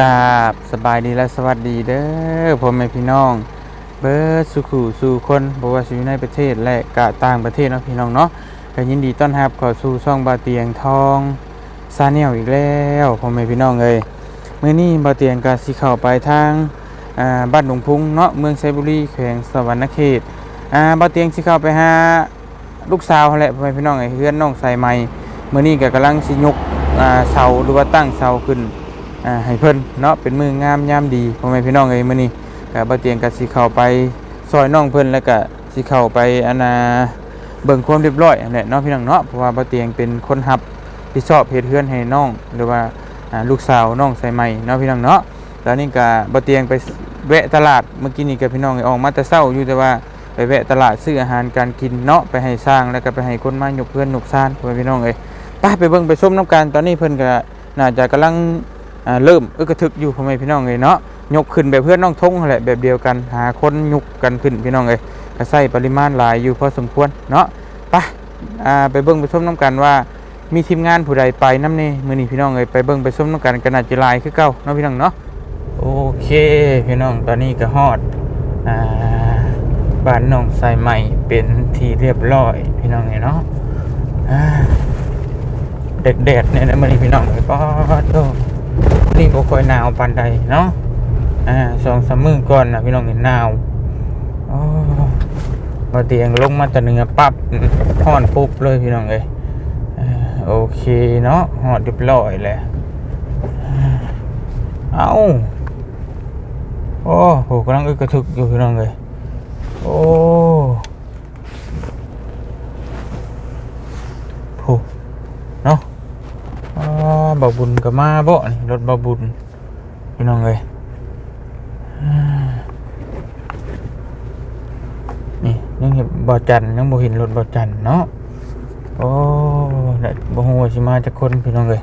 กราบสบายดีและสวัสดีเด้อพ่อแม่พี่น้อง เบิร์สุขูสู่คนบ่ว่าอยู่ในประเทศและกะต่างประเทศเนาะพี่น้องเนาะก็ยินดีต้อนรับเข้าสู่ช่องบาเตียงทองซาเนียลอีกแล้วพ่อแม่พี่น้องเอ้ยมื้อนี้บาเตียงก็สิเข้าไปทางบ้านหลวงพุงเนาะเมืองไซบุรีแขวงสวรรณเขตบาเตียงสิเข้าไปหาลูกสาวเขาแหละพ่อแม่พี่น้องเอ้เฮือนน้องใส่ใหม่มื้อนี้ก็กำลังสิยกเสาหรือว่าตั้งเสาขึ้น ให้เพิ่นเนาะเป็นมืองามยามดีพ่อแม่พี่น้องเอ้ยมื้อนี้ก็บ่เตียงก็สิเข้าไปซอยน้องเพิ่นแล้วก็สิเข้าไปอันน่ะเบิ่งความเรียบร้อยนั่นแหละเนาะพี่น้องเนาะเพราะว่าบ่เตียงเป็นคนรับผิดชอบเฮ็ดเฮือนให้น้องหรือว่าลูกสาวน้องใส่ใหม่เนาะพี่น้องเนาะแล้วนี่ก็บ่เตียงไปแวะตลาดเมื่อกี้นี่ก็พี่น้องเอ้ยออกมาแต่เช้าอยู่แต่ว่าไปแวะตลาดซื้ออาหารการกินเนาะไปให้สร้างแล้วก็ไปให้คนมาหยกเพื่อนยกซานพ่อพี่น้องเอ้ยไปไปเบิ่งไปชมน้ำกันตอนนี้เพิ่นก็น่าจะกำลัง เริ่มอึกกระทึกอยู่พ่อแม่พี่น้องเลยเนาะยกขึ้นแบบเพื่อนน้องทงแหละแบบเดียวกันหาคนยกกันขึ้นพี่น้องเลยก็ใส่ปริมาณหลายอยู่พอสมควรเนาะไปไปเบิ่งไปชมน้ำกันว่ามีทีมงานผู้ใดไปน้ำนี่มือนี้พี่น้องเลยไปเบิ่งไปชมน้ำกันกันน่าจะลายคือเก่าเนาะพี่น้องเนาะโอเคพี่น้องตอนนี้ก็ฮอดอ่าบ้านน้องใส่ใหม่เป็นที่เรียบร้อยพี่น้องเลยเนาะอ่าแดดๆเนี่ยนะมือนี้พี่น้องเลยป๊อดโต นี่บ่ค่อยหนาวปานใดเนาะอ่าสองสามมื้อก่อนนะพี่น้องเห็นหนาวโอ้มาเตียงลงมาแต่เนื้อปั๊บห่อนปุ๊บเลยพี่น้องเอ้ยโอเคเนาะหอดเรียบร้อยและอ่าเอาโอ้โหกำลังอึกกระทึกอยู่พี่น้องเลยโอ้โหเนาะ อ๋อ บาบุญกับมาบ่นี่รถบาบุญพี่น้องเลยนี่ยังเห็นบ่อจันยังบ่เห็นรถบ่อจันเนาะโอ้ได้บ่ฮู้ว่าสิมาจักคนพี่น้องเลย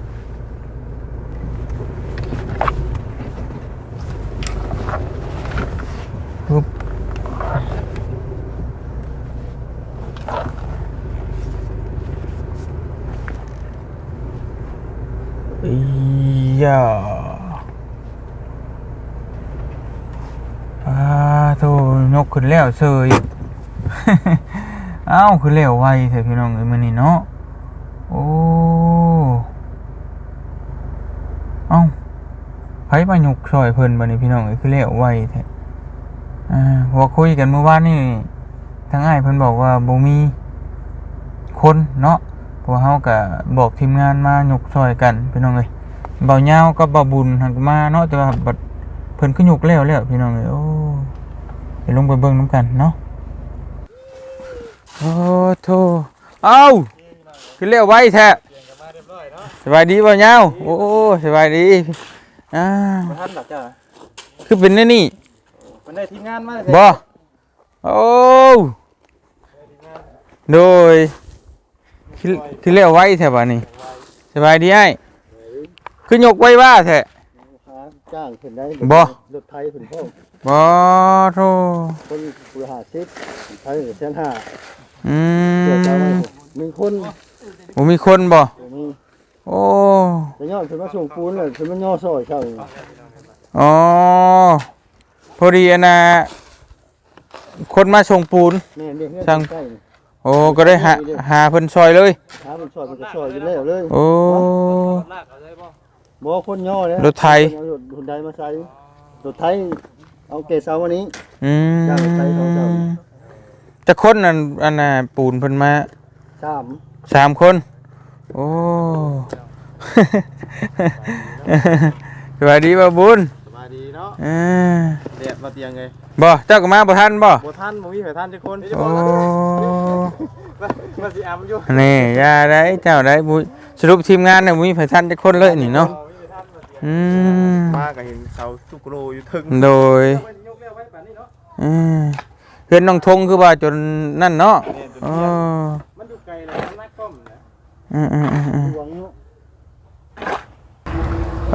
ปุ๊บอียาอาโธ่ ยกขึ้นแล้วเซยเอ้าขึ้นแล้วไวแท้พี่น้องเอ้ยมื้อนี้เนาะโอ้เอ้าไผมายกซอยเพิ่นบัดนี้พี่น้องเอ้ยคือแล้วไวแท้อ่าพอคุยกันเมื่อวานนี่ทางอ้ายเพิ่นบอกว่าบ่มีคนเนาะพว่าเฮาก็บอกทีมงานมายกซอยกันพี่น้องเอ้ยเบาเหยากับเบาบุญหักมาเนาะแต่ว่าบัดเพิ่นก็ยกแล้วแล้วพี่น้องเอ้ยโอ้ ลงไปเบิ่งนํกันเนาะโอ้โธ่เอ้าคือเรียกไว้แท้สบายดีป่ะเนาโอ้สบายดีอ่าบ่ทันหรอกจ้ะคือเป็นแนี่นี่มันได้ทีมงานมาบ่โอ้โดยคือคือเรียกไว้แท้ป่ะนี่สบายดีไอ้คือยกไว้ว่าแท้จ้างเพิ่นได้บ่รถไทยเพิ่นพ่อ บ่โธ่คนผู้หาชิปไทยแสนห้าอืเกี่ยวกับมมีคนบ่มีคนบ่มีโอ้แต่ย้อนเพิ่นมาส่งปูนเลยเพิ่นมาย่อซอยเขาอ๋อพอดีอันน่ะคนมาส่งปูนแม่นเด้เฮือนสั่งใกล้โอ้ก็ได้หาหาเพิ่นซอยเลยหาเพิ่นซอยเพิ่นก็ซอยอยู่แล้วเลยโอ้บ่คนย่อเลยรถไทยเอารถหุ่นใดมาใส่รถไทย เอาเกสเสาวันนี้อืจ้างรถไทยเขาเจ้ามจะคนอันอันน่ะปูนเพิ่นมาสามสามคน โอ้ สวัสดีบ่าวบุญสบายดีเนาะเออแดดมาเตียงไงบ่เจ้าก็มาบ่ทันบ่ บ่ทันบ่มีไผทันทุกคนโอ้ มาสิอำอยู่นี่อย่าได้เจ้าได้บุสรุปทีมงานน่ะบ่มีไผทันจักคนเลยนี่เนาะ อืมมาก็เห็นเสาสุกโรอยู่ถึงโดยเออเพื่อนน้องทงคือว่าจนนั่นเนาะอ๋อมันอยู่ไกลเลยมันนักก้มนะอืมอืมอืมอืมหวังเนาะ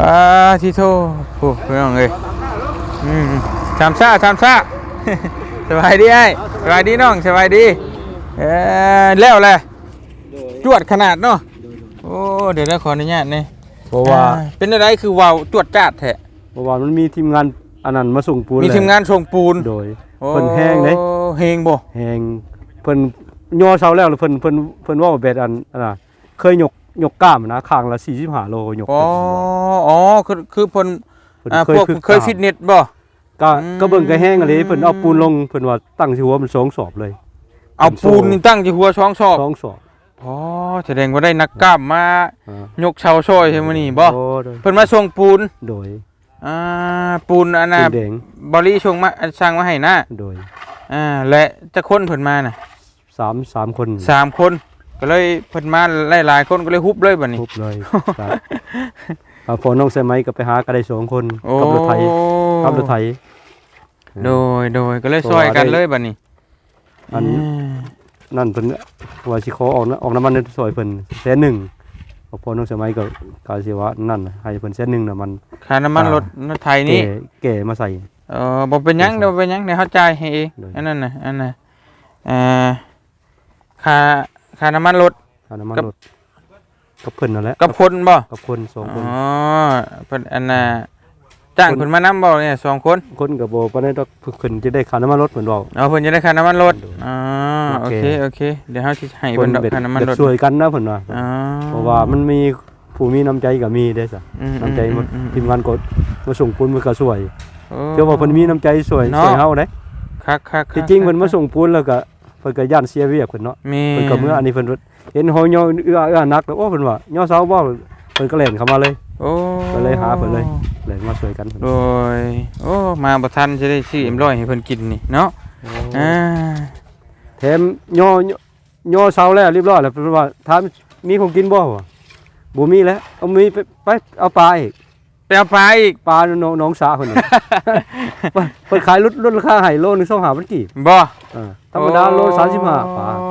อ่าที่โทโอ้พี่น้องเอ้ยอืมทำซ่าทำซ่าสบายดีไอ้สบายดีน้องสบายดีเออแล้วแหละโดยจวดขนาดเนาะโอ้เดี๋ยวได้ขออนุญาตนี่เพ ราะว่าอ่เป็นอะไรคือวาวจวดจ้าดแท้เพราะว่ามันมีทีมงานอันนั้นมาส่งปูนมีแหละทีมงานส่งปูนโดยเพิ่นแห้งเด้โอ้แห้งบ่แหงเพิ่นย่อเสาแล้วแล้วเพิ่นเพิ่นเพิ่นเว่าแบบอันอันน่ะเคยยกยกกล้ามนะข้างละ45โลยกอ๋ออ๋อคือคือเพิ่นเพิ่นอ่าเคพยวกคือเคยฟิตเนสบ่ก็อืมก็เบิ่งก็แห้งอะไรเพิ่นเอาปูนลงเพิ่นว่าตั้งที่หัวมันสองศอกเลย เอาปูนนี่ตั้งที่หัวช่องชอบสองศอก อ๋อแสดงว่าได้นักกล้ามมาอ่ายกเชาโช่วยใช่มื้อนี้บ่โอ้โดยเพิ่นมาส่งปูนโดยอ่าปูนอันน่ะปูนแดงบริส่งมาอันสร้างมาให้นะโดยอ่าและจะคนเพิ่นมาน่ะสามสามคนสามคนก็เลยเพิ่นมาหลายๆคนก็เลยฮุบเลยบัดนี้ทุบเลยครับอ่าพอน้องใส่ไม้ก็ไปหาก็ได้สองคนโอ้กับรถไถกับรถไถ โดยโดยก็เลยซอยกันเลยบัดนี้อัน นั่นเพิ่นว่าสิขอออกนะออกน้ำมันในซอยเพิ่นแสนหนึ่งพอน้องใส่ไม้ก็กาสิว่านั่นน่ะให้เพิ่นแสนหนึ่งน่ะมันค่าน้ำมันอ่ารรถรถไทยนี่แก่แก่มาใส่เออบ่เป็นหยังโดยเดี๋ยวบ่เป็นหยังเดี๋ยวเขาจ่ายให้เองโดยอันนั้นน่ะอันน่ะเอ่อค่าค่าน้ำมันรถค่าน้ำมันกับรถกับเพิ่นนั่นแหละกับคนบ่กับคนสองคนอ๋อเพิ่นอันน่ะ จ้างเพิ่นมานำบ่เนี่ยสองคน คนก็บ่ปานใดดอกเพิ่นจะได้ค่าน้ำมันรถเพิ่นเว้าเอาเพิ่นจะได้ค่าน้ำมันรถโดยอ๋อโอโอเค เคโอเค เดี๋ยวเฮาสิให้เพิ่นดอกเพิ่นค่าน้ำมันแบบรถช่วยกันนะเพิ่นว่าอ๋อเพราะว่ามันมีผู้มีน้ำใจก็มีเด้ซะอืมน้ำใจมันอืมทีมงานกดมาส่งปูนมันก็ช่วยโอ้ เชื่อว่าเพิ่นมีน้ำใจช่วยเนาะ ช่วยเฮาเด้คักคักที่จริงเพิ่นมาส่งปูนแล้วก็เพิ่นก็ย่านเสียเวียกเพิ่นเนาะมีเพิ่นก็เมื่ออันนี้เพิ่นเห็นเฮาย่อเอื้อเอื้อนักแล้วโอ้เพิ่นว่าย่อเสาบ่เพิ่นก็เล่นเข้ามาเลย โอ้ก็เลยหาเพิ่นเลยเล่นมาช่วยกันเพิ่นโดยโอ้มาบ่ทันจะได้ซื้อเอ็มร้อยให้เพิ่นกินนี่เนาะอ่าแถมย่อย่อย่อเสาแล้วเรียบร้อยแล้วเพิ่นว่าถามมีของกินบ่วะบ่มีแล้วเอามีไปไปเอาปลาอีกไปเอาปลาอีกปลาน้องน้องสาเพิ่นน่ะเพิ่นขายลดลดราคาให้โลนึง25บาทกี่บ่เออธรรมดาโล35ปลาโอ้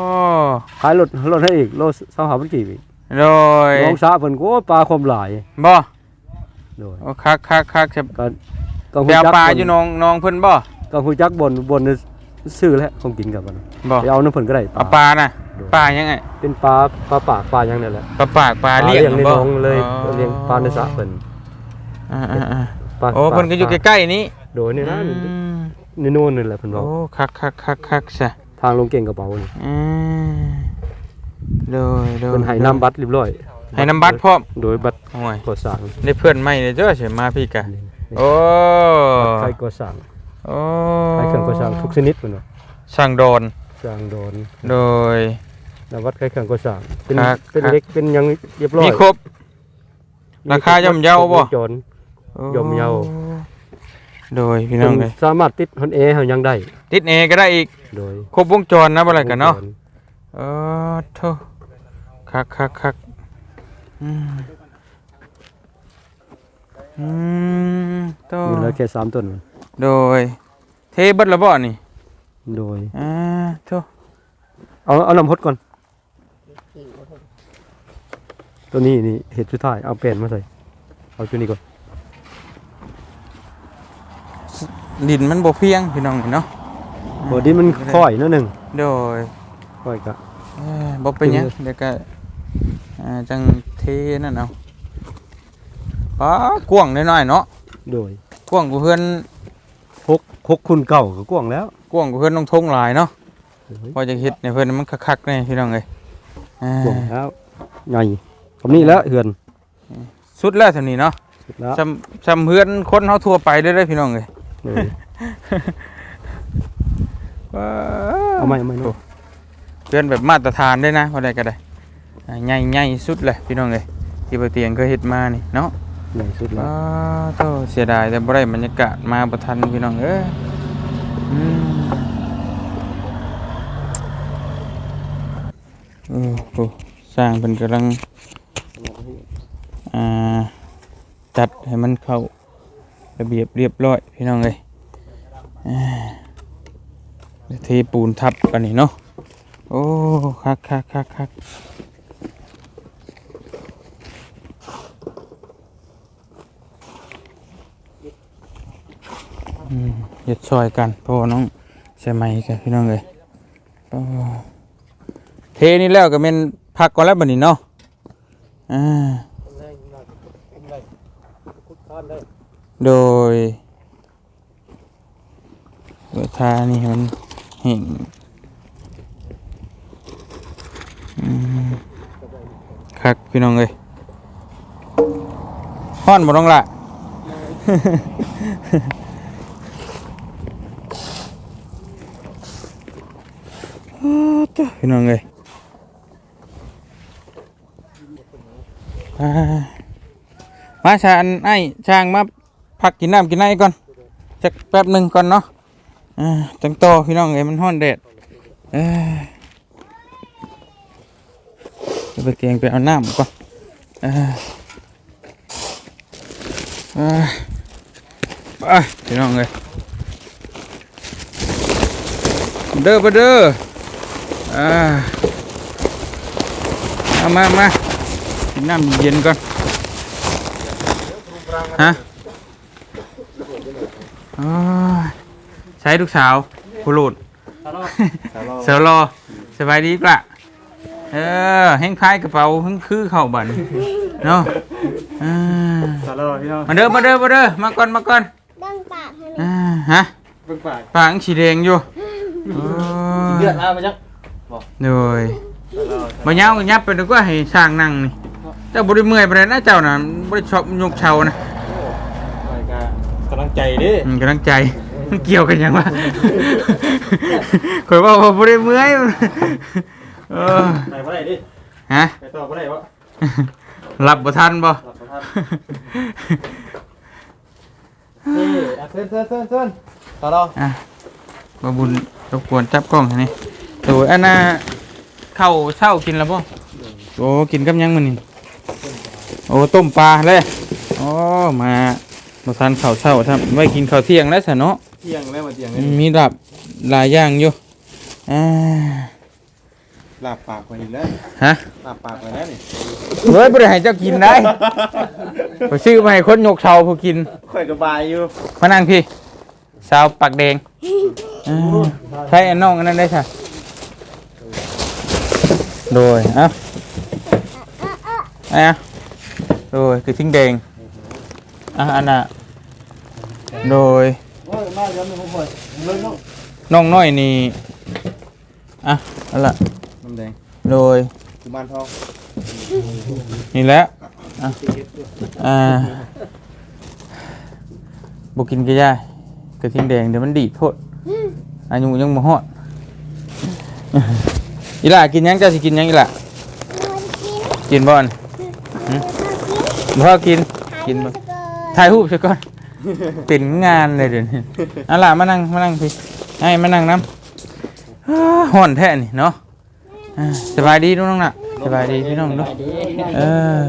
ขายลดลดให้อีกโล25บาทกี่อีก โดยน้องสาเพิ่นก็โอ้ปลาคมหลายบ่โดยโอ้คักคักคักจะก็ก็ไปเอาปลาอยู่น้องน้องเพิ่นบ่ก็ฮู้จักบนบนซื้อแล้วของกินกับมันบ่ไปเอาน้ำเพิ่นก็ได้เอาปลาน่ะโดย ปลายังไงเป็นปลาปลาปากปลาหยังนี่แหละปลาปากปลาปลาเลี้ยงในบ่หนองเลยอ๋อเลี้ยงปลาในสระเพิ่นอ่าอ่าอ่าปลาโอ้เพิ่นก็อยู่ปลาใกล้ๆนี้โดยนี่นะอืมนี่โน่นนี่แหละเพิ่นบอโอ้กคักคักคักคักซะทางลงเก่งกระเป๋านี่อืม โดยโดยเพิ่นให้น้ำบัตรเรียบร้อยให้น้ำบัตรพร้อมโดยบัตรโอ้ยก่อสร้างได้เพื่อนใหม่เลยเจ้าเฉยมาพี่กะโอ้บัตรใครก่อสร้างโอ้ใครเครื่องก่อสร้างทุกชนิดเพิ่นว่าสั่งโดนสร้างโดนโดยแล้ววัดใครเครื่องก่อสร้างเป็นครับเป็นครับเล็กเป็นหยังเรียบร้อยมีครบราคาย่อมเยาบ่ครบวงจรย่อมเยาโดยพี่น้องเลยสามารถติดฮอนแอร์เฮายังได้ ติดเอก็ได้อีกโดยครบวงจรนะบ่อะไรกันเนาะ วงจรเออโธ่คักคักคักอืมอืมโตมีเหลือแค่สามต้น โดย เทเบิดและบ่นี่โดย อ่าโธ่เอาเอาน้ำพดก่อน ตัวนี้นี่เห็ดสุดท้ายเอาแป้นมาใส่ เอาตัวนี้ก่อน ดินมันบ่เพียงพี่น้องเนาะ บอดี้มันค่อยนิดหนึ่งโดย ค่อยกะเอ้ย บ่เป็นหยังขึ้นเลยเดี๋ยวก็อ่าจังเทนั่นเอาป้ากว้างน้อยๆเนาะโดยกว้างกว่าเพื่อนหกหกคุณเก่าก็กว้างแล้วกว้างกว่าเพื่อนน้องทงหลายเนาะโดยพอจะเฮ็ดในเพื่อนมันคักๆนี่พี่น้องเอ้ยอ่ากว้างแล้วใหญ่คำนี้แล้วเหือนสุดแล้วเท่านี้เนาะสุดแล้วจำจำเพื่อนคนเฮาทั่วไปได้เลยพี่น้องเอ้ยโดยว้าเอาไหมเอาไหมเนาะ เพื่อนแบบมาตรฐานด้วยนะว่าได้ก็ได้อ่าใหญ่ๆสุดเลยพี่น้องเอ้ยที่บ่เตียงเคยเฮ็ดมานี่เนาะใหญ่สุดแล้วว้าวโธ่เสียดายแต่บ่ได้บรรยากาศมาบ่ทันพี่น้องเอ้ยอืมโอ้โหสร้างเพิ่นกำลังอ่าจัดให้มันเข้าระเบียบเรียบร้อยพี่น้องเอ้ยอ่าเดี๋ยวเทปูนทับกันนี่เนาะ โอ้คักคักคักคักอืมเฮ็ดซอยกันพราะว่าน้องใส่ไม้กันพี่น้องเอ้ยเทนี่แล้วก็เป็นพักก่อนแล้วบัดนี้เนาะอ่าโดยเวทานี่มันเห็น คักพี่น้องเลยฮ้อนบ่ต้องละพี่น้องเลยมาชาอันไอ้ช่างมาพักกินน้ำกินไน้ก่อนจักแป๊บหนึ่งก่อนเนาะจังโตพี่น้องเลยมันห้อนแดด เอ้ยเดี๋ยวไปเตียงไปเอาน้ำก่อนเอ้ยเอ้ยไปพี่น้องเลยเด้อไปเด้ออ่าเอามามากินน้ำเย็นก่อนฮะโอ้ยใช้ลูกสาวผู้หลุดเสาวรอสบายดีปะ เออแห้งคล้ายกระเป๋าแห้งคือเข้าบันเนาะอ่าสารพี่น้องมาเด้อมาเด้อมาเด้อมาก่อนมาก่อนดังปากให้อ่าฮะเบิ่งปากปากสีแดงอยู่โอ้ยเดือดเอาไปจักโดยบ่ยาวก็ยับไปนึกว่าให้สร้างนั่งนี่เจ้าบ่ได้เมื่อยปานใดนะเจ้าน่ะบ่ได้ชอบยกเชานะ รายการกำลังใจเด้อืมกำลังใจ มันเกี่ยวกันหยังวะ ข่อยว่าว่าบ่ได้เมื่อย เออไปบ่ได้ดิฮะ ไปต่อบ่ได้บ่หลับบ่ทันบ่หลับบ่ทันนี่อะเชิญเชิญเชิญเชิญต่อเราอะบ่บุญรบกวนจับกล้องให้นี่โดยอันน่ะข้าวเช้ากินแล้วบ่โอ้กินกับหยังมื้อนี้โอ้ต้มปลาเลยโอ้มาบ่ทันข้าวเช้าครับไว้กินข้าวเที่ยงแล้วซะเนาะเที่ยงแล้วมาเที่ยงอืมมีดับหลายอย่างอยู่อ่า ลาบปากไว้นี่แล้วฮะลาบปากไว้แล้วนี่เฮ้ยบ่ได้ให้เจ้ากินได้ไปซื้อมาให้คนยกเชาผู้กินค่อยก็บายอยู่มานั่งพี่ สาวปากแดงอ่าใช่อันน้องอันนั้นได้ค่ะโดยเอ้าอะโดยคือทิ้งแดงอะอันน่ะโดยโอ้ยมาเดี๋ยวมันบ่อยเลยเนาะน้องน้อยนี่อะเอาล่ะ น้ำแดงโดยกุมารทองนี่แหละอะอ่าบกินก็ได้กระทิงแดงเดี๋ยวมันดีดโทษอายุยังบ่ฮอดอีหล่ากินหยังเจ้าสิกินหยังอีหล่ากินกินบ่อนบ่กินกินบ่ถ่ายรูปซะก่อนเป็นงานเลยเดี๋ยวนี้เอาล่ะมานั่งมานั่งพี่ให้มานั่งน้ำอ้าฮ้อนแท้นี่เนาะ อ่าสบายดีน้องๆน่ะสบายดีพี่น้องเนาะเออ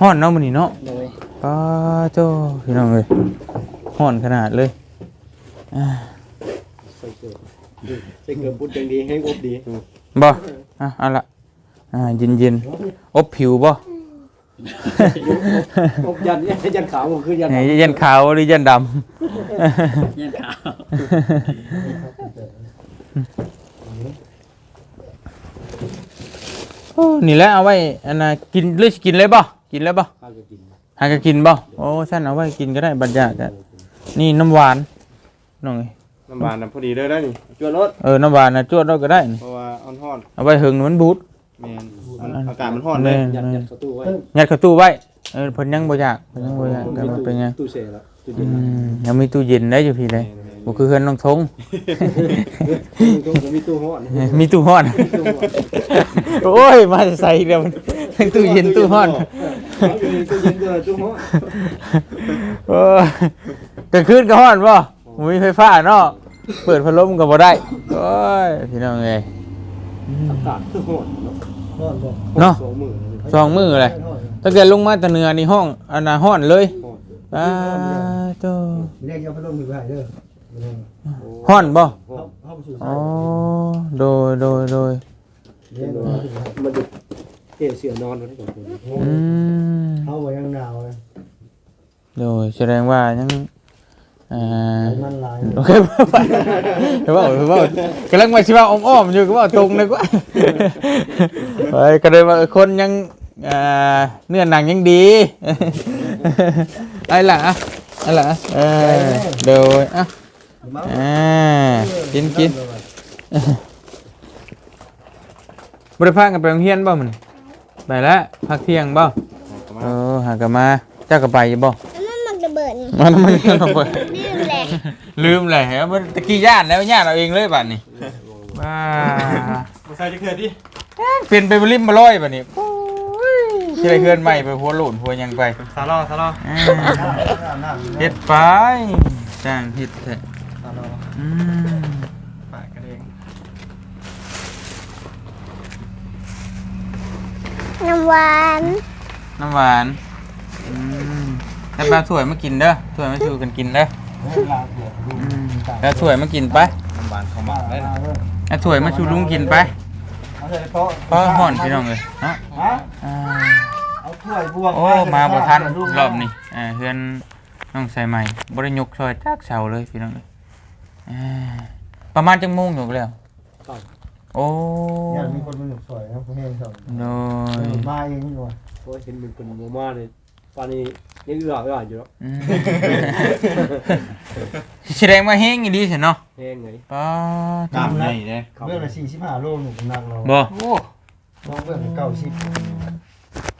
ห่อนเนาะมันนี่เนาะป้าโตพี่น้องเลยห่อนขนาดเลยอ่าใส่เกลือปุดจังดีให้อบดีบ่อะเอาละอ่าเย็นเย็นๆอบผิวบ่ อบยันยันขาวมันคือยันไหนเย็นขาวหรือเย็นดำยันขาว โอ้ นี่แหละเอาไว้อันน่ะกินหรือสิกินเลยบ่กินเลยบ่ข้าวจะกินหาก็กินบ่โอ้ฉันเอาไว้กินก็ได้บรรยากาศนี่น้ำหวานน้องเอ้ยน้ำบานน้ำพอดีเลยได้นี่จวนรถเออน้ำหวานน่ะจวดเราก็ได้นี่เพราะว่าอ่อนฮ้อนเอาไว้หึงมันบูดแม่นอันอากาศมันฮ้อนเลยแม่นยันแม่ยันนประตูไว้ยัดเข้าตู้ไว้เออเพิ่นยังบ่อยากเพิ่นยังบ่อยากแต่มันเป็นไงตู้เสียแล้วตู้อืเย็นมยังมีตู้เย็นได้อยู่พี่เลย บ่คือเฮือนน้องทง ตู้มีตู้ห้อนมีตู้ฮ้อนโอ้ย มาใส่เดี๋ยวมันทั้งตู้เย็นตู้ฮ้อนตู้เย็นด้วยตู้ห้อนโอ้ยกลางคืนก็ฮ้อนบ่บ่มีไฟฟ้าเนาะ เปิดพัดลมก็บ่ได้ โอ้ย พี่น้องเอ้ย อากาศคือห้อนห้อนบ่เนาะ สองมือสองมื้อเลยตั้งแต่ลงมาแต่เหนือนี่ห้องอันน่ะฮ้อนเลยอ้าโต เรียกยาพัดลมมือไว้เด้อ ฮ้อนบ่เขาเขาไปสู่อ๋อโดยโดยโดยมันจะเกเสียนอนมันให้กับคนอืมเขาไว้ยังหนาวเลยโดยแสดงว่ายังอ่ามันลายโอเคไปไปว่ากว่ากำลังมาชิว่าอ้อมๆอยู่ก็ว่าตรงเลยกว่าไปก็เลยว่าคนยังอ่าเนื้อหนังยังดีไอ้ล่ะอะนั่นแหละเออโดยอะ อ่ากินกินบริพากันไปโรงเรียนบ่มันไปแล้วพักเที่ยงบ่เออหากันมาเจ้าก็ไปอยู่บ่แล้วมันมันระเบิดนี่มันไม่ได้ลงไปลืมแหละลืมเลยฮะมันตะกี้ย่านแล้วย่านเอาเองเลยบัดนี้ว้าบ่ใส่จะเกิดดิเปลี่ยนไปบริมมาลอยบัดนี้โอ้ยสิได้เฮือนใหม่ไปหัวโหลุนหัวหยังไปซาลอซาลออ่าเฮ็ดไปจ้างเฮ็ดแท้ซาล ออืมปากกระเด้งน้ำหวานน้ำหวานอืมแล้วปลาถ้วยมากินเด้อถ้วยมาชูกันกินเด้ออืมแล้วถ้วยมากินไปน้ำหวานเขามาได้นะแล้วถ้วยมาชูลุงกินไปเอาใส่โต๊ะเพราะห่อนพี่น้องเลยเนาะฮะอ่าเอาถ้วยบวงโอ้มาบ่ทันรอบนี้อ่าเฮือนน้องใส่ใหม่บ่ได้ยกซอยจักเสาเลยพี่น้องเลย อ่าประมาณจังโมงอยู่แล้วโอ้อยากมีคนมาหนุกสวยนะผู้เฮงสอนโดยมาเองดีกว่าโอ้ยเห็นมันเป็นหมูมาเลยปานนี้ยังเอื้อเอื้ออยู่แล้วอืมแสดงว่าเฮงอีดีสิเนาะแห้งไงป้ากล้ามใหญ่เด้เรื่องละสี่สิบห้าโลหนุกหนักเราบ่ลองเรื่องเก้าสิบ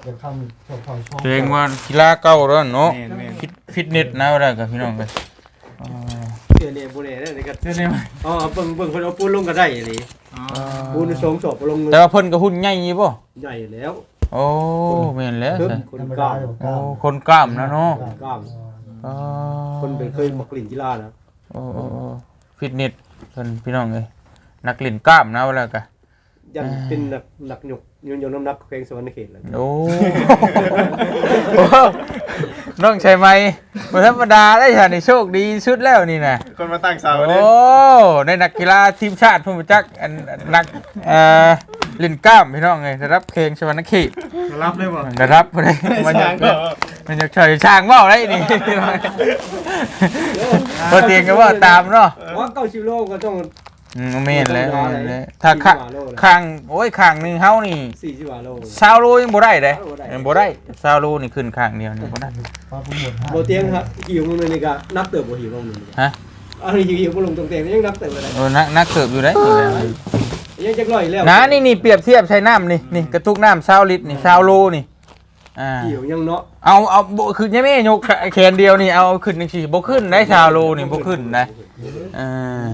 เดี๋ยวคำชอบความชอบแสดงว่ากีฬาเก่าแล้วเนาะฟิตฟิตเนสนะว่าได้กับพี่น้องกันอ่า เสื้อเนี่ยบ่ได้เด้อนี่ ก็เดี๋ยวนี้มันอ๋อเบิ่งเบิ่งเพิ่นเอาปูนลงก็ได้เลยปูนสองศพลงแต่ว่าเพิ่นก็หุ่นใหญ่อยู่บ่ใหญ่แล้วโอ้แม่นแล้วเพิ่สินคนธรรมกดาล้ามอยู่กโอ้ล้ามคนกล้ามนะเนาะกล้ามอ่าคนเป็นเคยมากลิ่นกีฬานะโอ้โอ้โอ้ฟิตเนสเพิ่นพี่น้องเอ้ยนักเล่นกล้ามนะว่าแล้วก็ยันเป็นหนักหนักหยกยนยนน้ำหนักแขวงสวรรณเขตแล้วโอ้ น้องใช่ไหมบ่ธรรมดาได้ค่ะนี่โชคดีสุดแล้วนี่นะคนมาตั้งเสาโอ้ในนักกีฬาทีมชาติผู้ประจักษ์อันนักเอ่อเล่นกล้ามพี่น้องไงได้รับเพลงชวรรณเขตรับเลยบ่ได้รับบ่ได้มันอยากมันอยากเฉยช่างเว่าได้นี่พอเตียงก็ว่าตามเนาะ ว่าเก้าสิบโลก็ต้อง อืมแม่นแล้วแม่นแล้วถ้าข้างข้างโอ้ยข้างหนึงเฮานี่สี่สิบกว่าโล ซาวโลยังบ่ได้เด้บ่ได้ยังบ่ได้ซาวโลนี่ขึ้นข้างเดียวนี่บ่ได้พอผู้หมดโบเตียงครับหิวมึงเลยนี่ก็นับเติบโบหิวมึงเลยฮะอันนี้หิวบ่ลงตรงเตียงยังนับเติบอะไรโอ้นักนักเสิร์ฟอยู่ได้นี่แหละยังจักร้อยแล้วนะนี่นี่เปรียบเทียบใช้น้ำนี่นี่กระตุกน้ำซาวลิตรนี่ซาวโลนี่อ่าหิวยังเนาะเอาเอาบ่คือยังไม่ยกแขนเดียวนี่เอาขึ้นหนึ่งสี่บ่ขึ้นได้ชาวโลนี่บ่ขึ้นได้อ่า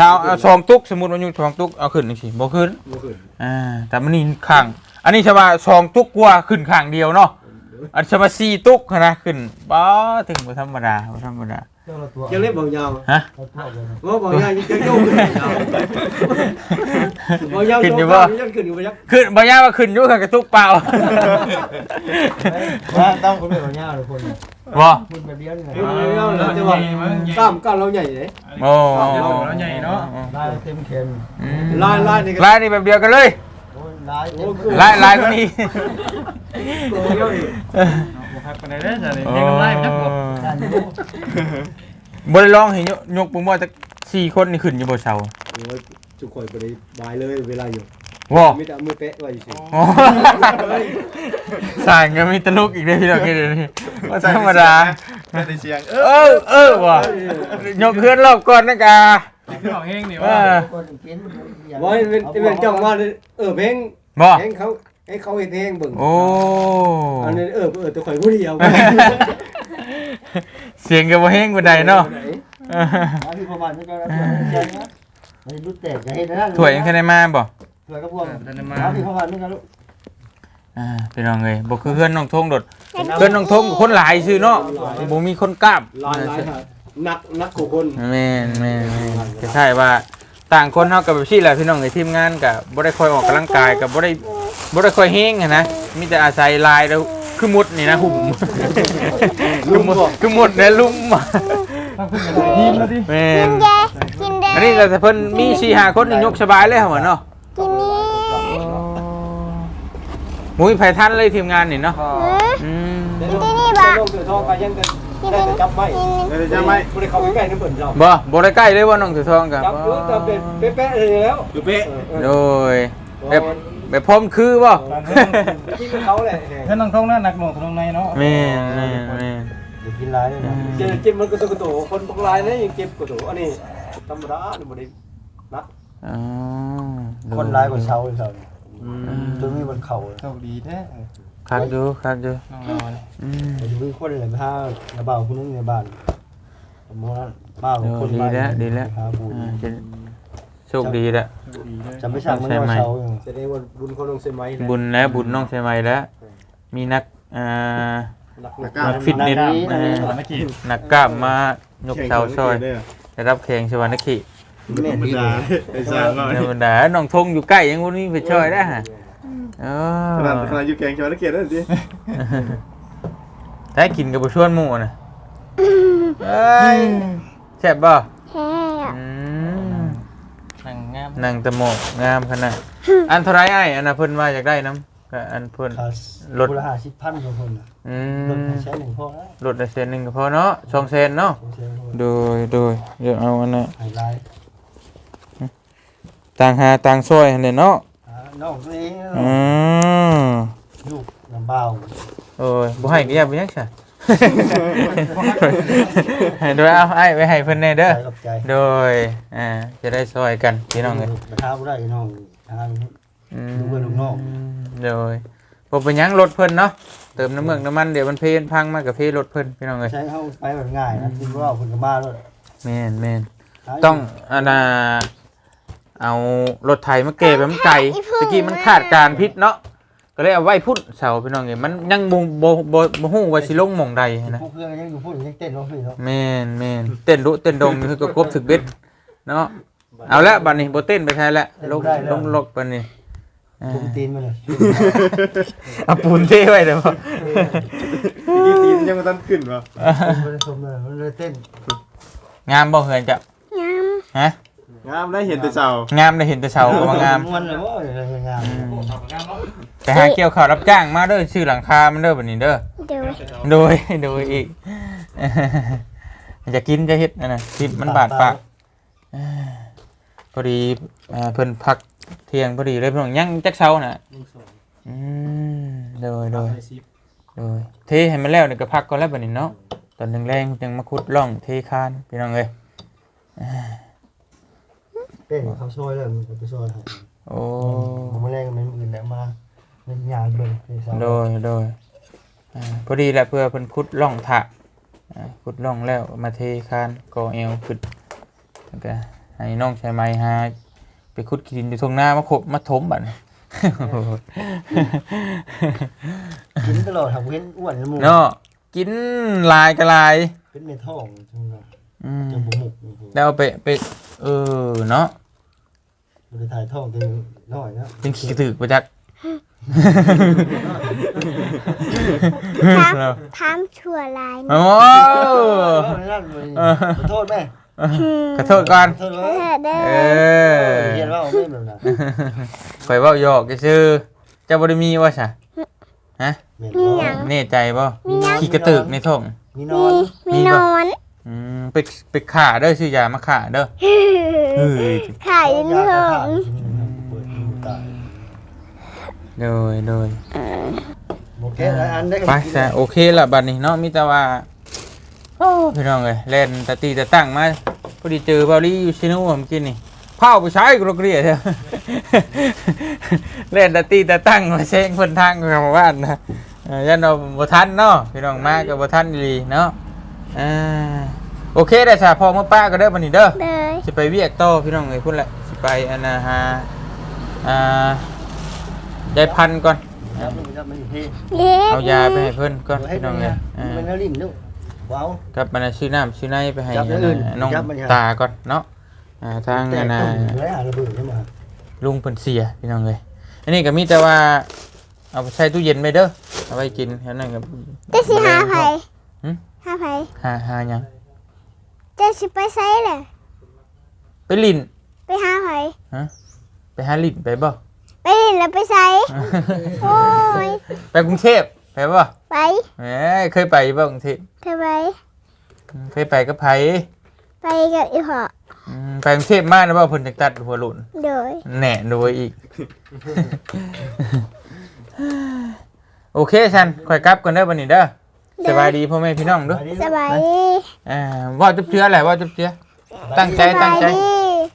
ถ้าเอาเอาสองตุกสมมุติว่าอยู่สองตุกเอาขึ้นหนึ่งสี่บ่ขึ้น บ่ขึ้นอ่าแต่มันนี่ข้าง อันนี้ชาวาสองตุกกว่าขึ้นข้างเดียวเนาะอันชาวาสี่ตุกนะขึ้นบ้าถึงบ่ธรรมดาบ่ธรรมดาเจ้าละตัวยังเล็บบ่ยาวฮะเอาตัวเลยนะว่าบ่ยาวยังโยกขึ้นยาวบ่ยาวขึ้นอยู่บ่ยังขึ้นอยู่บ่ยักขึ้นบ่ยากว่าขึ้นอยู่กับกระตุกเปล่าว่าต้องคนแบบนี้ทุกคนบ่คุณแบบเดียวนี่นะเฮ้ยยาวแล้วจะว่ากล้ามกล้ามเราใหญ่เลยโอ้แล้วใหญ่เนาะได้เต็มเข็มอืมลายลายนี่ก็ลายนี่แบบเดียวกันเลยโอ้ยได้เต็มลายลายกว่า นี้โอ้ยหักไปไหนได้จ้ะนี่โอ้ยังไล่จักบ่ได้บ่ได้ลองให้ยกยกปุ่มว่าจะสี่คนนี่ขึ้นอยู่บนเสาโอ้ยจุกข่อยบ่ได้บายเลยเวลาอยู่ว้ามีแต่เอามือเป๊ะไว้อยู่สิโอ้สายก็มีตลกอีกเลยพี่น้องเดี๋ยวนี้ว่าธรรมดา ไม่ได้เสียงเอเออเออว่ะยกเพื่อนรอบก่อนนะกาของเฮงนี่เอว่าอคนกินบ่ให้เป็นเป็นจ้องว่าเออเพลงบ่เพลงเขา ให้เขาเฮ็ดเพลงเบิ่งโอ้อันนี้เออเออตัวข่อยผู้เดียวเสียงก็บ่แห้งบ่ได้เนาะเอออันนี้ประมาณนี้ก็แล้วกันนะอันนี้รู้แตกจะเห็นนะถ้วยยังแค่ได้มาบ่ถ้วยก็พวกอันนี้ประมาณนี้กันลูกอ่าพี่น้องเอ้ยบ่คือเพื่อนน้องทงโดดเพื่อนน้องทงคนหลายซื่อเนาะบ่มีคนกล้ามลายลายครับนักนักกูคนแม่นแม่นแม่นก็ใช่ว่า ต่างคนเฮากับแบบซี่แหละพี่น้องในทีมงานก็บ่ได้ค่อยออกกำลังกายก็บ่ได้บ่ได้ค่อยเฮงอะนะมีแต่อาศัยลายแล้วคือมุดนี่นะหุ่มคือมุดคือมุดในลุ่มทีมแล้วดิแม่กินนแดงกินแดงอันนี้ก็แต่เพิ่นมี4 5คนนี่ยกสบายเลยเหรอเนาะกินนี่มุ้ยไผทันเลยทีมงานนี่เนาะเอออืมเดี๋ยวลงเสือทองไปยังกันกิน ได้นี่แต่จับไว้กินเดี๋ยวจะไม่บ่ได้เข้าไปใกล้น้ำเบิ่นเราบ่บ่ได้ใกล้เลยว่าน้องถือทองกับจับอยู่จับเป็นเป๊ะๆเลยแล้วอยู่เป๊ะโดยแบบแบบพร้อมคือบ่ที่เขาแหละท่านน้องทงน่ะหนักหน่วงตรงในเนาะแม่นแม่นแม่นเดี๋ยวกินร้ายด้วยนะเจ็บเจ็บมันก็ตัวกระโตคนตกลายนะยังเจ็บกระโตอันนี้ธรรมดานี่บ่ได้นักอ๋อคนร้ายกว่าเช้าเลยเช้าเนี่ยอืมจนมีบนเข่าเลยโชคดีแท้ คักอยู่คักอยู่น้องเราเนี่ยอืมจนมีคนเลยพาระบ่าวคนนึงในบ้านผมว่าบ้าวคนดีแล้วดีแล้วพาบุญอ่าจะโชคดีแล้วโชคดีเด้อจำไม่สั่งมันว่าเช้าอยู่แสดงว่าบุญเขาลงเสยไหมนะบุญแล้วบุญน้องใช่ไหมแล้ว มีนักอ่านักนักนักฟิตเนสนักอ่าสามขีดนักกล้ามมายกเสาซอยได้รับแข่งชวานขีเน็ตดีเลยไอ้สามร้อยธรรมดาน้องทงอยู่ใกล้ยังวันนี้ไปช่วยได้ฮะ เอขนาดอขนาดอยู่แกงชาวนักเกียรตินั่นสิได้กินกับบุชวนหมูนะเอ้ยแซ่บบ่แฮ่อืมนั่งงามนางตะโมกงามขนาดอันเท่าไรไอ้อันน่ะเพิ่นว่าอยากได้น้ำก็อันเพิ่น คาลดคนละห้าสิบพันกว่าคนน่ะอืลดมให้ใช้หนึ่งพอแล้วลดได้เซนหนึ่งก็พอเนาะสองเซนเนาะผมเชื่อว่าโดยโดยเดี๋ยวเอาอันน่ะไฮไลท์ต่างหาต่างซอยหั่นแหละเนาะอ่า น้องตัวเองอืมลูกลำบ่าวโอ้ยบ่ให้ก็อย่าไปยังซะโดยเอาไอ้ไปให้เพิ่นแน่เด้อ ใจกับใจโดยอ่าจะได้ซอยกันพี่น้องเอ้ยมาท้าบ่ได้น้องทาง อืมลูกเพิ่นลูกน้อง โดยบ่เป็นหยังรถเพิ่นเนาะเติมน้ำเมือกน้ำมันเดี๋ยวมันเพนพังมากับเพรถเพิ่นพี่น้องเอ้ยใช้เข้าไปแบบง่ายนะคิดว่าเพิ่นก็มาแล้วแม่นแม่น ต้องอันน่ะ เอารถไถมาเก็บให้มันไกลตะกี้มันขาดการพิษเนาะก็เลยเอาไว้พุ่นเสาพี่น้องเอ้ยมันยังบ่บ่บ่บ่ฮู้ว่าสิลงหม่องใดนะพวกเครื่องยังอยู่พูดยังเต้นร้องเพลงเนาะแม่นแม่นเต้นรุเต้นดงนี่คือก็กบถึกเบ็ดเนาะเอาละบัดนี้บ่เต้นไปใช้ละลงลงลกบัดนี้อ่าทุ่มตีนมาเลยเอาปูนเทไว้เด้อบ่กี่ตีนยังไม่ทันขึ้นวะมันเลยชมเลยมันเลยเต้นงามบ่เฮือนจ้ะงามฮะ งามได้เห็นแต่เช้างามได้เห็นแต่เสาก็ว่างามมันเลยว่าเลยงามไปหาเกี่ยวข้าวรับจ้างมาเด้อชื่อหลังคามันเด้อบัดนี้เด้อเดี๋ยวโดยโดยอีกจะกินจะเฮ็ดนั่นน่ะทิพมันบาดปากอ่าพอดีอ่าเพิ่นพักเที่ยงพอดีเลยเพิ่นยังจักเช้าน่ะอืมโดยโดยโดยเทให้มันแล้วนี่ก็พักก่อนแล้วบัดนี้เนาะตอนหนึงแรงจังมาขุดร่องเทคานพี่น้องเอ้ย เต้นเขาช่วยเลยมันไปช่วยให้โอ้ผมมาแรงมันอื่นแหละมาเป็นงานเลยโดยโดยอ่าพอดีแหละเพื่อเพิ่นขุดร่องถะอ่าขุดร่องแล้วมาเทคานก่อเอวขึ้นแล้วก็ให้น้องชายไม้หาไปขุดขี้ดินอยู่ตรงหน้ามาขบมาถมบัดนี้ กินตลอดทำเว้นอ้วนแล้วมึงเนาะกินหลายก็หลาย เป็นในท้องจังเลยอืมจะบุหมุกแล้วเอาไปไปเออเนาะ บริถ่ายท้องตัวน้อยนะเป็นขี้ตึกไปจักถามถามชั่วลายโอ้ขอโทษแม่ขอโทษก่อน ขอโทษเอเลยอเด้เอออเรียนว่าไม่แบบนั้นข่อยเว้าหยอกซื่อๆเจ้าบ่ได้มีว่าซะฮะมีหยังแน่ใจบ่มีหยังขี้กระตึกในท้องมีนมีอนมีนอน อืมไปไปขาเด้อซื้อยามาขาเด้อเฮ้ยขายยันทองโดยโดยโอเคหลายอันได้ไปแต่โอเคละบัดนี้เนาะมีแต่ว่าโอ้พี่น้องเอ้ยเล่นตะตีตะตั้งมาพอดีเจอเบาลี่อยู่ชิโน่ผมกินนี่เผาไปใช้กูรกเรียดเล่นตะตีตะตั้งมาเช็งคนทางกับบ้านนะเออยันเราบ่ทันเนาะพี่น้องมากับบ่ทันดีเนาะ อ่าโอเคได้จ้ะพอเมื่อป้าก็เด้อบัดนี้เด้อเลย สิไปเวียกต่อพี่น้องเอ้ยพุ่นแหละสิไปอันนะฮะอ่ายายพันธุ์ก่อนเย็บเอายาไปให้เพิ่นก่อนพี่น้องเอ้ยอ่า มันก็ลิ้นลูกว้าว กับมันชื่อน้ำชื่อในไปให้จับอย่างอื่นน้องจับมันอย่าง ตาก่อนเนาะอ่าทางแต่อันน่ะตุ่มเลยอะระเบิดใช่ไหมลุงเพิ่นเสียพี่น้องเอ้ยอันนี้ก็มีแต่ว่า เอาไปใส่ตู้เย็นไปเด้อเอาไว้กินแค่นั้นก็เจะสิหาไผหึ หาไผหาหาหยังเจะสิไปไสเลยไปลิ้นไปหาไผไปหาลิ้นไปบ่ ไปเล่นแล้วไปไสโอ้ยไปกรุงเทพไปบ่ไปแหมเคยไปบ่กรุงเทพเธอไปเคยไปกับไผไปกับอีหออืมไปกรุงเทพมาแล้วบ่เพิ่นจักตัดหัวหลุน โดยแหน่โดยอีก โอเคฉันค่อยกลับก่อนเด้อบัดนี้เด้อ สบายดีพ่อแม่พี่น้องเด้อสบายดีอ่าว่าจุ๊บเจือแหละว่าจุ๊บเจือตั้งใจสตั้บางยใจดี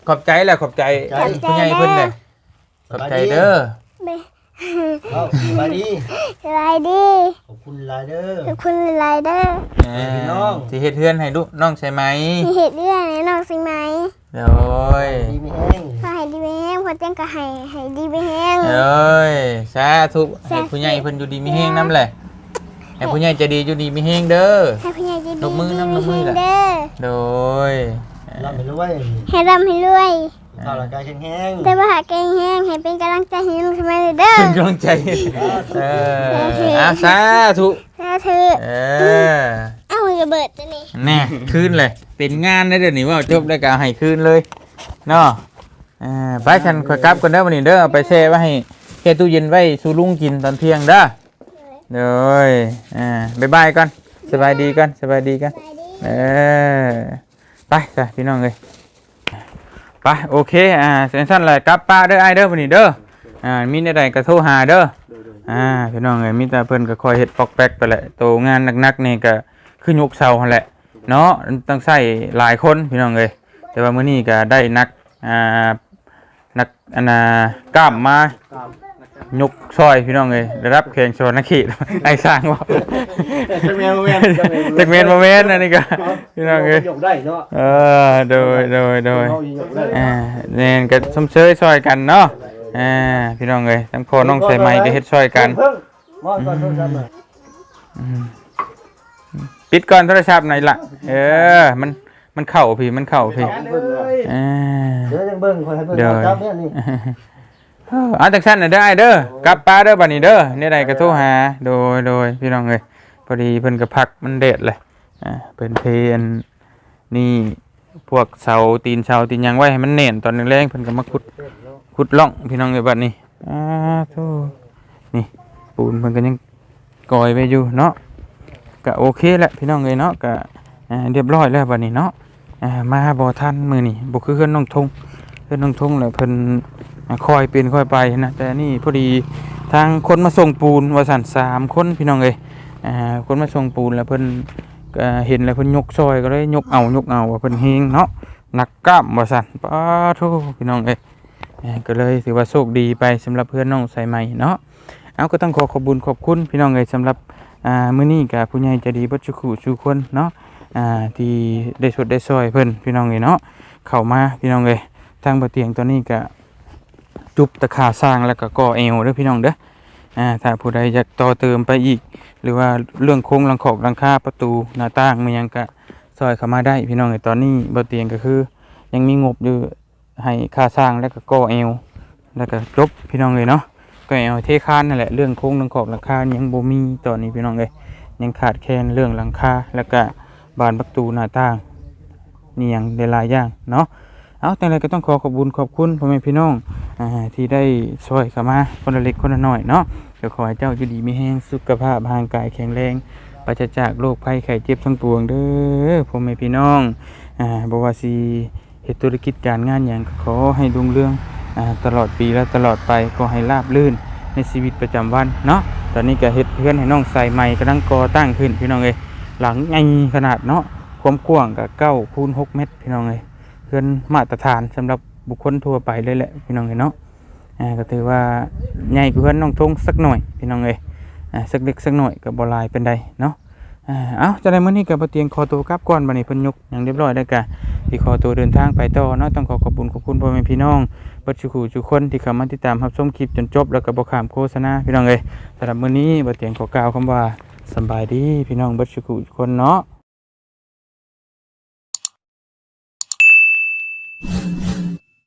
ขอบใจแหละขอบใจ ผู้ใหญ่เพิ่นเลยขอบใจเด้อเบเอาสบายดีสบายดีขอบคุณหลายเด้อ ขอบคุณหลายๆเด้ออ่าพี่น้องที่เฮ็ดเฮือนให้ลูกน้องใช่ไหมมีเหตุเรื่องในน้องสิไหมโอ้ยดีมีแห้งพอให้ดีไปแห้งพอแจ้งก็ให้ให้ดีไปแห้งเอ้ยสาธุให้สาธุผู้ใหญ่เพิ่นอยู่ดีมีแฮงนำแหละ ให้ผู้ใหญ่ใจะดีอยู่ดีมีแฮงเด้อ ให้พี่ใหญ่ดียกมือน้ำยกมือดีล่ะ เด้อโดยรับไปด้วยให้ร่ำให้รวยข้าวร่างกายแข็งแห้งแต่ว่าหาแกงแห้งให้เป็นกำลังใจให้น้องสมัยเด้อเป็นกำลังใจเอออาสาธุถ้าเธอเออเอ้ามันระเบิดตัวนี้แน่คืนเลยเป็นงานได้เดี๋ยวนี้ว่าจบได้วก็เอาให้คืนเลยเนาะอ่าไปฉันขอยกลับกันเด้อวันนี้เด้อเอาไปแช่ไว้ให้แช่ตู้เย็นไว้สู่ลุงกินตอนเที่ยงเด้อ เด้ออ่าบ๊ายบายก่อนสบายดีก่อนสบายดีกันสบายดีเออไปจ้ะพี่น้องเลยไปโอเคอ่าเซนสั้นเลยกลับป้าเด้อไอเด้อวันนี้เด้ออ่ามีอะไรก็โทรหาเด้ออ่าพี่น้องเลยมีแต่เพิ่นก็คอยเฮ็ดปอกแป๊กไปแหละโตงานหนักๆนี่ก็ขึ้นยกเสาหั่นแหละเนาะต้องใส่หลายคนพี่น้องเลยแต่ว่ามื้อนี้ก็ได้นักอ่านักอันน่ะกล้ามมา ยกซอยพี่น้องเลยได้รับแข่งโชว์นักขีดไอ้สร้างว่าจักแม่นบ่แม่นจักแม่นจักเมนบ่เมนอันนี้ก็พี่น้องเอ้ยยกได้เนาะเออโดยโดยโดยเฮายังยกได้อ่าเนี่ยก็ชมเชยซอยกันเนาะอ่าพี่น้องเอ้ยทั้งพ่อน้องใส่ไม้ก็เฮ็ดซอยกันเพิ่งมอบก่อนโทรศัพท์หน่อยอืมปิดก่อนโทรศัพท์หน่อยล่ะเออมันมันเข้าพี่มันเข้าพี่อ่าเดี๋ยวยังเบิ่งคอยให้เบิ่งเดี๋ยวจับเนี่ยนี่ เอาจังซั่นน่ะเด้อไอ้เด้อกลับป้าเด้อบัดนี้เด้อเนี่ยใดก็โทรหาโดยโดยพี่น้องเอ้ยพอดีเพิ่นก็พักมันเด็ดเลยอ่าเพิ่นเพนนี่พวกเสาตีนเสาตีนหยังไว้ให้มันแน่นตอนแรงๆเพิ่นก็มาขุดขุดร่องพี่น้องเอ้ยบัดนี้อ้าโธ่นี่ปูนเพิ่นก็ยังก่อยไว้อยู่เนาะก็โอเคแหละพี่น้องเอ้ยเนาะก็อ่าเรียบร้อยแล้วบัดนี้เนาะอ่ามาบ่ทันมื้อนี้บ่คือเฮือนน้องทงเฮือนน้องทงแล้วเพิ่น คอยเป็นคอยไปนะแต่นี่พอดีทางคนมาส่งปูนวสันสามคนพี่น้องเลยคนมาส่งปูนแล้วเพิ่นเห็นแล้วเพิ่นยกซอยก็เลยยกเอายกเอาว่าเพิ่นเฮงเนาะหนักกล้ามวสันป้าทุพี่น้องเอ้ยก็เลยถือว่าโชคดีไปสำหรับเพื่อนน้องใส่ใหม่เนาะเอาก็ต้องขอขอบคุญขอบคุณพี่น้องเอ้ยสำหรับมื้อนี้กับผู้ใหญ่ใจดีบัดจุขู่ชูคนเนาะที่ได้สดได้ซอยเพิ่นพี่น้องเอ้ยเนาะเข้ามาพี่น้องเอ้ยทางบ่เตียงตัวนี้ก็ จุบตะขาสร้างแล้วก็ก่อเอวเด้อพี่น้องเด้ออ่าถ้าผู้ใดอยากต่อเติมไปอีก หรือว่าเรื่องโครงหลังขอบหลังคาประตูหน้าต่างมันยังก็ซอยเข้ามาได้พี่น้องในตอนนี้บ่เตียงก็คือ ยังมีงบอยู่ให้ค่าสร้างแล้วก็ก่อเอวแล้วก็จบพี่น้องเลยเนาะก็เอวเทคานนั่นแหละเรื่องโครงหลังขอบหลังคายังบ่มีตอนนี้พี่น้องเลยยังขาดแคลนเรื่องหลังคาแล้วก็บานประตูหน้าต่างนี่ยังได้หลายอย่างเนาะ เอาแต่อะไรก็ต้องขอขอบคุญขอบคุณพ่อแม่พี่น้องอ่าที่ได้ช่วยเข้ามาคนละเล็กคนละน้อยเนาะเดี๋ยวขอให้เจ้าอยู่ดีมีแห้งสุขภาพร่างกายแข็งแรงปราศจากโรคภัยไข้เจ็บทั้งปวงเด้อพ่อแม่พี่น้องอ่าบ่ว่าสิเฮ็ดธุรกิจการงานหยังขอให้รุ่งเรื่องอ่าตลอดปีและตลอดไปก็ให้ราบรื่นในชีวิตประจำวันเนาะตอนนี้ก็เฮ็ดเพื่อนให้น้องใส่ใหม่กำลังก่อตั้งขึ้นพี่น้องเอ้ยหลังใหญ่ขนาดเนาะความกว้างก็9คูณ6เมตรพี่น้องเอ้ย เพื่อนมาตรฐานสำหรับบุคคลทั่วไปเลยแหละพี่น้องเอ้เนาะอ่าก็ถือว่าใหญ่กว่าเพื่อนน้องทงสักหน่อยพี่น้องเอ้ยอ่าสักเล็กสักหน่อยกับบหลายเป็นใดเนาะเอ้าจะได้มื้อนี้กับบ่เตียงขอตัวกลับก่อนบัดนี้พิ่นยกอย่างเรียบร้อยแล้วก็ที่ขอตัวเดินทางไปต่อเนาะต้องขอขอบคุณขอบคุณพ่อแม่พี่น้องบัดทุกคู่ทุกคนที่เข้ามาติดตามรับชมคลิปจนจบแล้วก็บ่ข้ามโฆษณาพี่น้องเอ้ยสำหรับมื้อนี้บ่เตียงขอกล่าวคำว่าสบายดีพี่น้องบัดทุกคู่ทุกคนเนาะ